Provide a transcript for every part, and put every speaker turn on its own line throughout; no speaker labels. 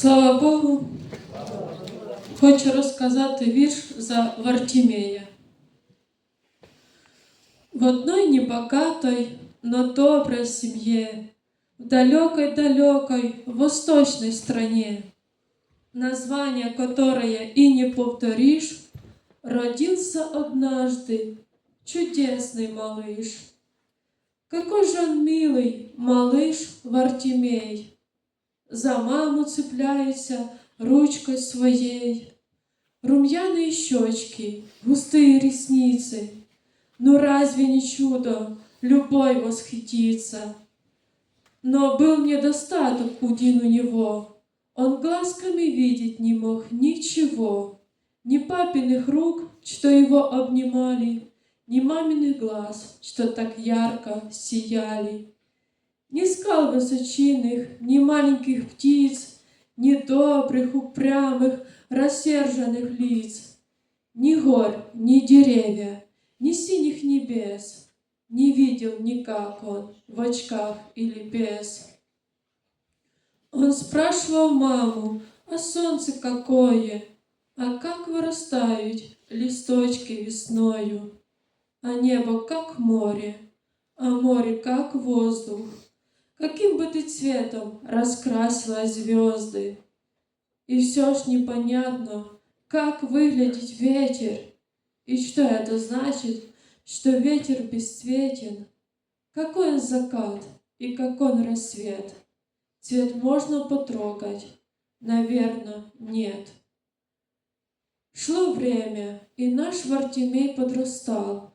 Слава Богу, хочу розказати вірш за Вартімея. В одной небогатой, но доброй семье, в далекой-далекой восточной стране, название которое и не повторишь, родился однажды чудесный малыш. Какой же он милый, малыш Вартимей, за маму цепляется ручкой своей. Румяные щечки, густые ресницы, ну разве не чудо любой восхититься? Но был недостаток один у него, он глазками видеть не мог ничего, ни папиных рук, что его обнимали, ни маминых глаз, что так ярко сияли. Ни скал высочинных, ни маленьких птиц, Ни добрых, упрямых, рассерженных лиц, Ни гор, ни деревья, ни синих небес Не видел никак он в очках или без. Он спрашивал маму, а солнце какое, А как вырастают листочки весною, А небо как море, а море как воздух. Каким бы ты цветом раскрасила звезды? И все ж непонятно, как выглядит ветер, и что это значит, что ветер бесцветен. Какой он закат и какой он рассвет. Цвет можно потрогать, наверное, нет. Шло время, и наш Вартимей подрастал.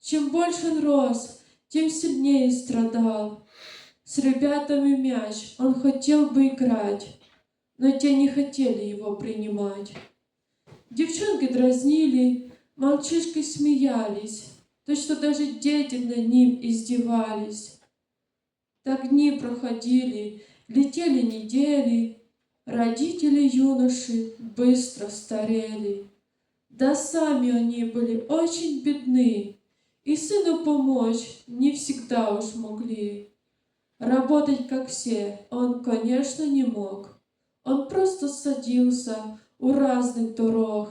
Чем больше он рос, тем сильнее страдал. С ребятами мяч он хотел бы играть, но те не хотели его принимать. Девчонки дразнили, мальчишки смеялись, то что даже дети над ним издевались. Так дни проходили, летели недели, родители юноши быстро старели. Да сами они были очень бедны, и сыну помочь не всегда уж могли. Работать, как все, он, конечно, не мог. Он просто садился у разных дорог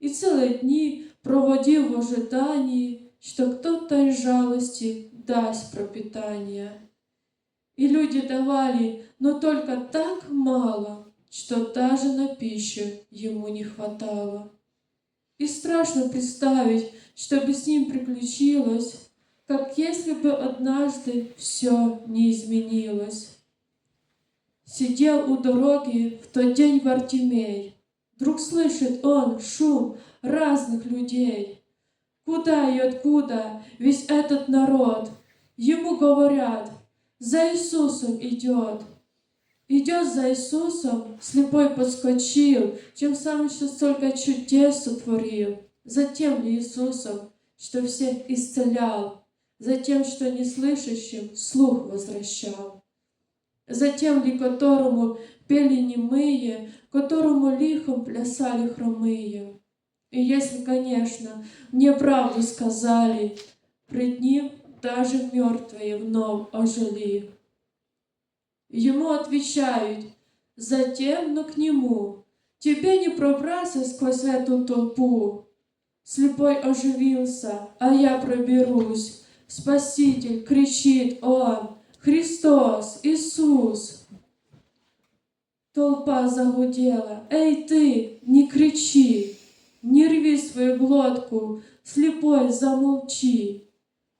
и целые дни проводил в ожидании, что кто-то из жалости даст пропитание. И люди давали, но только так мало, что даже на пищу ему не хватало. И страшно представить, что бы с ним приключилось, как если бы однажды все не изменилось. Сидел у дороги в тот день Вартимей. Вдруг слышит он шум разных людей. Куда и откуда весь этот народ? Ему говорят, за Иисусом идет. Идет за Иисусом, слепой подскочил, тем самым, что столько чудес сотворил. За тем ли Иисусом, что всех исцелял, за тем, что неслышащим слух возвращал, за тем ли которому пели немые, которому лихом плясали хромые. И если, конечно, мне правду сказали, пред ним даже мертвые вновь ожили. Ему отвечают, затем, но к нему, тебе не пробраться сквозь эту толпу. Слепой оживился, а я проберусь. Спаситель, кричит он, Христос, Иисус. Толпа загудела. Эй ты, не кричи, не рви свою глотку, слепой замолчи.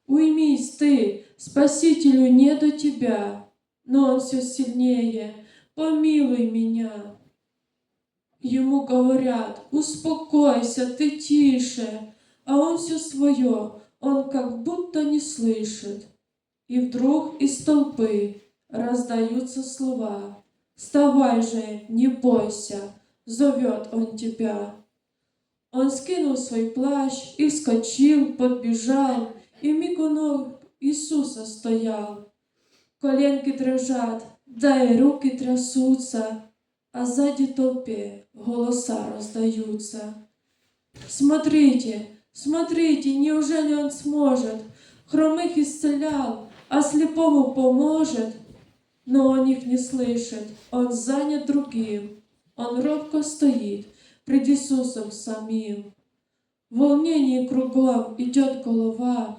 Уймись ты, Спасителю не до тебя, но он все сильнее, помилуй меня. Ему говорят, успокойся, ты тише, а он все свое, он как будто не слышит. И вдруг из толпы раздаются слова. «Вставай же, не бойся!» — зовет он тебя. Он скинул свой плащ и вскочил, подбежал, и миг у ног Иисуса стоял. Коленки дрожат, да и руки трясутся, а сзади толпе голоса раздаются. Смотрите, смотрите, неужели он сможет? Хромых исцелял, а слепому поможет. но он их не слышит, он занят другим. Он робко стоит пред Иисусом самим. В волнении кругом идет голова.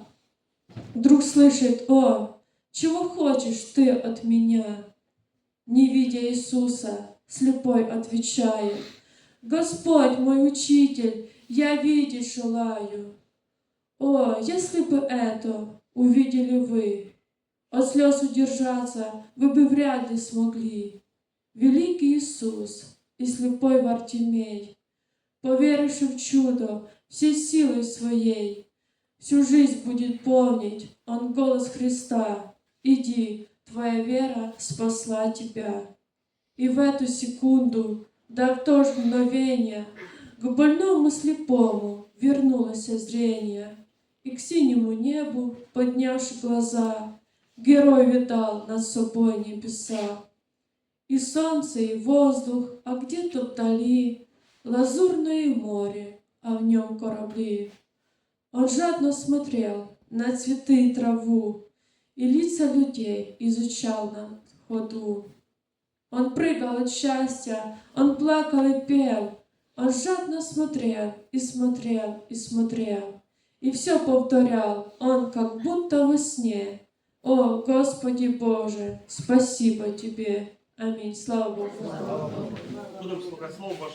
Вдруг слышит он, чего хочешь ты от меня? Не видя Иисуса, слепой отвечает, Господь мой учитель, я видеть желаю. О, если бы это увидели вы, от слез удержаться вы бы вряд ли смогли. Великий Иисус и слепой Вартимей, поверивший в чудо всей силой своей, всю жизнь будет помнить он голос Христа. Иди, твоя вера спасла тебя. И в эту секунду, да в то же мгновение, к больному слепому вернулось зрение, и к синему небу, поднявши глаза, герой видал над собой небеса. И солнце, и воздух, а где-то вдали лазурное море, а в нем корабли. Он жадно смотрел на цветы и траву, и лица людей изучал на ходу. Он прыгал от счастья, он плакал и пел, он жадно смотрел и смотрел и смотрел, и все повторял он, как будто во сне. О, Господи Боже, спасибо Тебе. Аминь. Слава Богу.
Слово Боже.